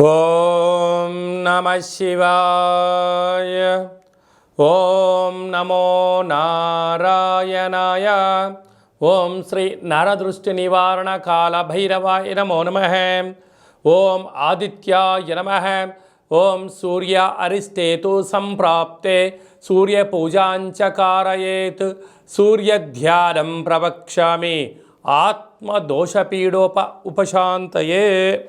ఓం నమ శివాయ. ఓం నమో నారాయణాయ. ఓం శ్రీ నరదృష్టి నివారణ కాల భైరవాయ నమో నమ. ఓం ఆదిత్యాయ నమ. ఓం సూర్య అరిష్టేతు సంప్రాప్తే. సూర్య సూర్యపూజాంచ కారయేత్ సూర్యధ్యానం ప్రవక్ష్యామి. ఆత్మదోషపీడోప ఉపశాంతయే.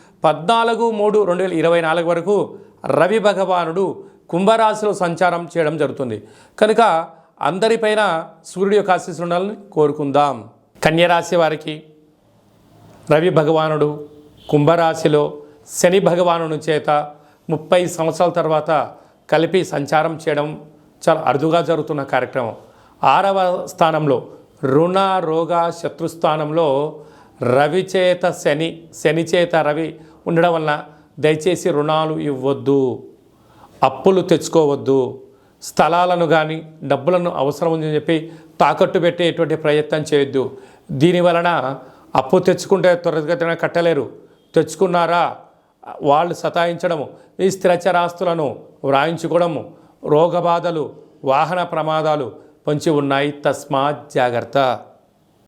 పద్నాలుగు మూడు రెండు వేల ఇరవై నాలుగు వరకు రవి భగవానుడు కుంభరాశిలో సంచారం చేయడం జరుగుతుంది. కనుక అందరిపైన సూర్యుడి యొక్క ఆశీస్సులు ఉండాలని కోరుకుందాం. కన్యరాశి వారికి రవి భగవానుడు కుంభరాశిలో శని భగవానుని చేత ముప్పై సంవత్సరాల తర్వాత కలిపి సంచారం చేయడం చాలా అరుదుగా జరుగుతున్న కార్యక్రమం. ఆరవ స్థానంలో రుణ రోగ శత్రుస్థానంలో రవి చేత శని శని చేత రవి ఉండడం వలన దయచేసి రుణాలు ఇవ్వద్దు అప్పులు తెచ్చుకోవద్దు స్థలాలను కానీ డబ్బులను అవసరం ఉందని చెప్పి తాకట్టు పెట్టేటువంటి ప్రయత్నం చేయొద్దు. దీని వలన అప్పు తెచ్చుకుంటే త్వరగతిన కట్టలేరు. తెచ్చుకున్నారా? వాళ్ళు సతాయించడము ఈ స్థిరచరాస్తులను వ్రాయించుకోవడము రోగబాధలు వాహన ప్రమాదాలు పొంచి ఉన్నాయి. తస్మాత్ జాగ్రత్త.